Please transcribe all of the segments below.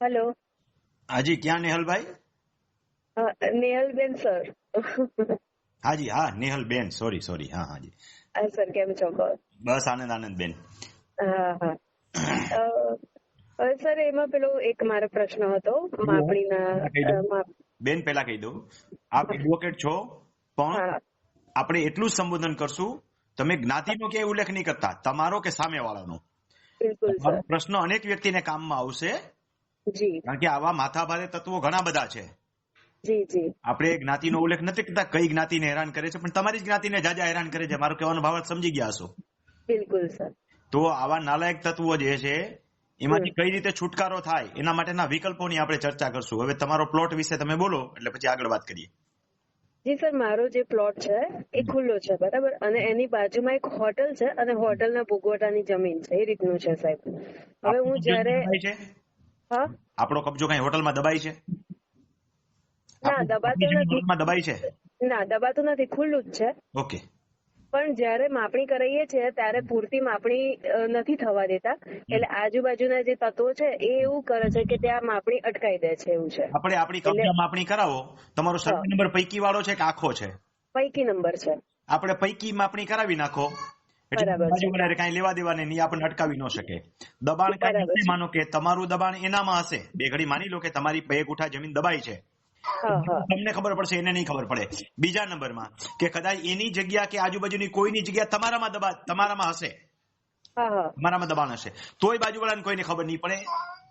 Hello. હાજી ક્યાં Nehalbhai? નેહલબેન sir. હાજી હા નેહલબેન સોરી સોરી હા હાજી. હા સર કેમ છો? બસ. આનંદ આનંદ બેન હા હા. સર એમાં પેલો એક મારો પ્રશ્ન હતો માપણીના બેન પેલા કહી દઉં આપ એડવોકેટ છો પણ આપણે એટલું જ સંબોધન કરશું. તમે જ્ઞાતિનો ક્યાંય ઉલ્લેખ નહીં કરતા તમારો કે સામે વાળાનો પ્રશ્ન અનેક વ્યક્તિને કામમાં આવશે. કારણ કે આવા માથાભારે તત્વો ઘણા બધા છે. જી જી. આપણે જ્ઞાતિનો ઉલ્લેખ નથી કરતા કઈ જ્ઞાતિને હેરાન કરે છે પણ તમારી જ જ્ઞાતિને જાજા હેરાન કરે છે. મારો કહેવાનો ભાવ સમજી ગયા હશો બિલકુલ સર. તો આવા નાલાયક તત્વો જે છે એમાંથી કઈ રીતે છુટકારો થાય એના માટેના વિકલ્પોની આપણે ચર્ચા કરશું. હવે તમારો પ્લોટ વિશે તમે બોલો એટલે પછી આગળ વાત કરીએ. જી સર મારો જે પ્લોટ છે એ ખુલ્લો છે બરાબર? અને એની બાજુમાં એક હોટલ છે અને હોટલના ભોગવટાની જમીન છે. એ રીતનું છે સાહેબ. હવે હું જ્યારે આપણો કબજો કઈ હોટલમાં દબાઈ છે? ના દબાતો નથી. દબાઈ છે? ના દબાતો નથી ખુલ્લું જ છે. ઓકે. પણ જયારે માપણી કરાઈએ છીએ ત્યારે પૂરતી માપણી નથી થવા દેતા. એટલે આજુબાજુના જે તત્વો છે એ એવું કરે છે કે ત્યાં માપણી અટકાઈ દે છે એવું છે. આપણે આપણી કબજા માપણી કરાવો. તમારો સર્વે નંબર પૈકી વાળો છે કે આખો છે? પૈકી નંબર છે. આપણે પૈકી માપણી કરાવી નાખો. બરાબર કઈ લેવા દેવા નહીં આપણને અટકાવી ન શકે. દબાણ કાંઈ. માનો કે તમારું દબાણ એનામાં હશે. બે ઘડી માની લો કે તમારી બે ગુઠા જમીન દબાઈ છે. તમને ખબર પડશે એને નહીં ખબર પડે. બીજા નંબરમાં કે કદાચ એની જગ્યા કે આજુબાજુની કોઈની જગ્યા તમારામાં દબા તમારામાં હશે. હા દબાણ હશે. તોય બાજુવાળાને કોઈને ખબર નહીં પડે.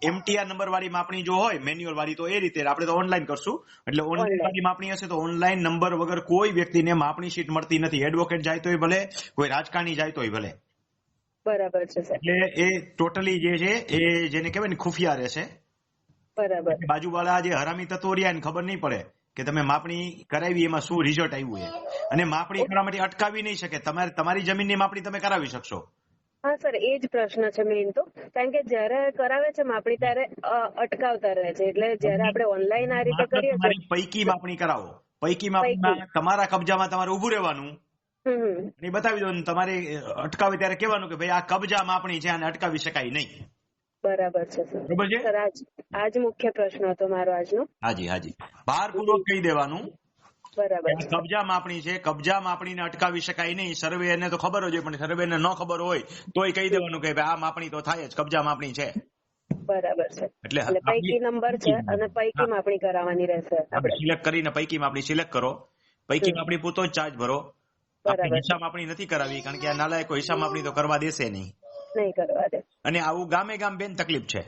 એમટીઆર નંબર વાળી માપણી જો હોય મેન્યુઅલ વાળી તો એ રીતે આપણે તો ઓનલાઈન કરશું. એટલે ઓનલાઈન વાળી માપણી હશે તો ઓનલાઈન નંબર વગર કોઈ વ્યક્તિને માપણી શીટ મળતી નથી. એડવોકેટ જાય તોય ભલે કોઈ રાજકારણી જાય તોય ભલે. બરાબર છે એટલે એ ટોટલી જે છે એ જેને કહેવાય ને ખુફિયા રહેશે. બરાબર. બાજુવાળા જે હરામી તત્વો રહ્યા એને ખબર નહીં પડે કે તમે માપણી કરાવી એમાં શું રિઝલ્ટ આવ્યું છે. અને માપણી કરવા માટે અટકાવી નહીં શકે. તમારે તમારી જમીનની માપણી તમે કરાવી શકશો. હા સર એ જ પ્રશ્ન છે મેઇન તો. કારણ કે જ્યારે કરાવે છે માપણી ત્યારે અટકાવતા રહે છે. એટલે જ્યારે આપણે ઓનલાઈન આ રીતે કરીએ છીએ પૈકી માપણી કરાવો. પૈકી માપણી તમારા કબજામાં તમારે ઉભું રહેવાનું. અને બતાવી દો તમારે અટકાવે ત્યારે કહેવાનું કે ભાઈ આ કબજા માપણી છે આને અટકાવી શકાય નહીં. બરાબર છે સર. બરાબર છે? સર આજ આજ મુખ્ય પ્રશ્ન હતો મારો આજનો. હાજી હાજી. ભારપૂર્વક કહી દેવાનું. કબજા માપણી છે કબજા માપણીને અટકાવી શકાય નહીં. સર્વે એને તો ખબર જ હોય પણ સર્વેને ન ખબર હોય તોય કહી દેવાનું કે આ માપણી તો થાય જ કબજા માપણી છે. બરાબર છે. એટલે એટલે પૈકી નંબર છે અને પૈકી માપણી કરાવવાની રહેશે આપણે. આપણે સિલેક્ટ કરીને પૈકી માપણી સિલેક્ટ કરો. પૈકી માપણી પૂરતો ચાર્જ ભરો. આપણે હિસાબ માપણી નથી કરાવી કારણ કે આ નાલાયકો હિસાબ માપણી તો કરવા દેશે નહીં. નહીં કરવા દે. અને આવું ગામે ગામ બેન તકલીફ છે.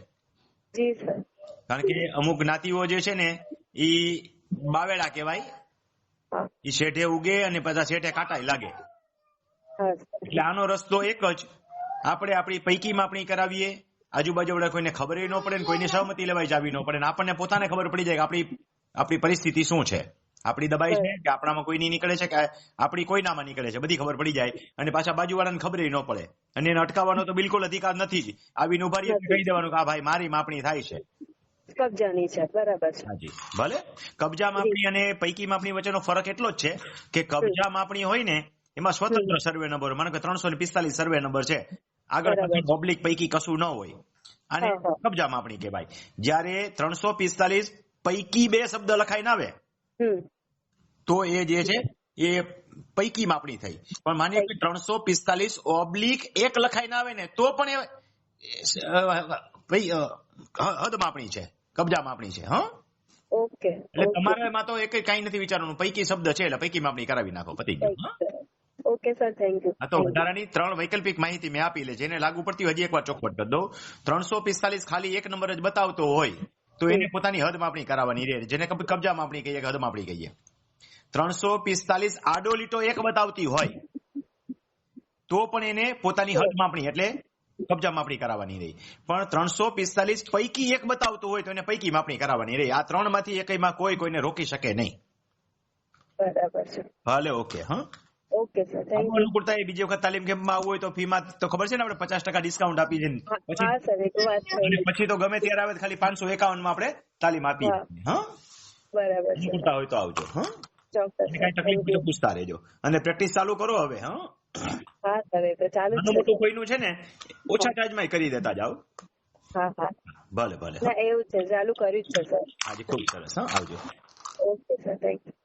જી સર. કારણ કે અમુક જ્ઞાતિઓ જે છે ને ઈ બાવેડા કહેવાય ઈ શેઠે ઉગે અને પછી શેઠે કાંટાય લાગે. એટલે આનો રસ્તો એક જ. આપણે આપણી પૈકી માપણી કરાવીએ. આજુબાજુ આપણે કોઈને ખબર ન પડે ને કોઈની સહમતિ લેવાય જાવી ન પડે ને આપણને પોતાને ખબર પડી જાય કે આપણી આપણી પરિસ્થિતિ શું છે. આપણી દબાઈ છે કે આપણામાં કોઈની નીકળે છે કે આપણી કોઈનામાં નીકળે છે. બધી ખબર પડી જાય અને પાછા બાજુવાળાને ખબર ન પડે. અને એને અટકાવવાનો તો બિલકુલ અધિકાર નથી જ. આવીને ઊભા રહીએ કહી દેવાનું કે આ ભાઈ મારી માપણી થાય છે. કબજાની છે બરાબર છે. હાજી. ભલે? કબજા માપણી અને પૈકી માપણી વચ્ચેનો ફરક એટલો જ છે કે કબજા માપણી હોય ને એમાં સ્વતંત્ર સર્વે નંબર માનો કે ત્રણસો ને પિસ્તાલીસ સર્વે નંબર છે. આગળ પબ્લિક પૈકી કશું ન હોય. હા. કબજા માપણી કહેવાય. જ્યારે ત્રણસો પિસ્તાલીસ પૈકી બે શબ્દ લખાઈને આવે તો એ જે છે એ પૈકી માપણી થઈ. પણ માની કે ત્રણસો પિસ્તાલીસ ઓબ્લિક એક લખાઈને આવે ને તો પણ એ હદ માપણી છે. કબજા માપણી છે હા? ઓકે એટલે તમારે માં તો એક કઈ નથી વિચારવાનું. પૈકી શબ્દ છે એટલે પૈકી માપણી કરાવી નાખો. પતી ગયું ઓકે સર થેન્ક યુ આ તો વધારાની ત્રણ વૈકલ્પિક માહિતી મેં આપી લે જેને લાગુ પડતી હજી એકવાર ચોખવટ કરી દઉં ત્રણસો પિસ્તાલીસ ખાલી એક નંબર જ બતાવતો હોય તો એને પોતાની હદ માપણી કરાવવાની રહે જેને કબજા માપણી કહીએ કે હદ માપણી કહીએ. ત્રણસો પિસ્તાલીસ આડો લીટો એક બતાવતી હોય તો પણ એને પોતાની હદ માપણી એટલે કબજા માપણી કરાવવાની રહી. પણ ત્રણસો પિસ્તાલીસ પૈકી એક બતાવતું હોય તો એને પૈકી માપણી કરાવવાની રહી. આ ત્રણમાંથી એકમાં કોઈ કોઈને રોકી શકે નહીં. બરાબર છે. ભલે ઓકે હા? ઓકે સર થેન્ક આમાં એ બીજી વખત તાલીમ કેમ્પમાં આવવું હોય તો ફીમાં તો ખબર છે ને આપણે પચાસ ટકા ડિસ્કાઉન્ટ આપી દે પછી? પછી તો ગમે ત્યારે આવે ખાલી પાંચસો એકાવનમાં આપણે તાલીમ આપીએ. હા. હા? બરાબર હોય તો આવજો હા? કઈ તકલીફ પૂછતા રહેજો. અને પ્રેક્ટિસ ચાલુ કરો હવે હા? હા સર એ તો ચાલુ જ છે. મોટું કોઈનું છે ને ઓછા ચાર્જમાં કરી દેતા જાઓ હા હા. ભલે ભલે ના એવું છે ચાલુ કર્યું જ છે સર. આજે ખૂબ સરસ હા આવજો. Okay sir thank you.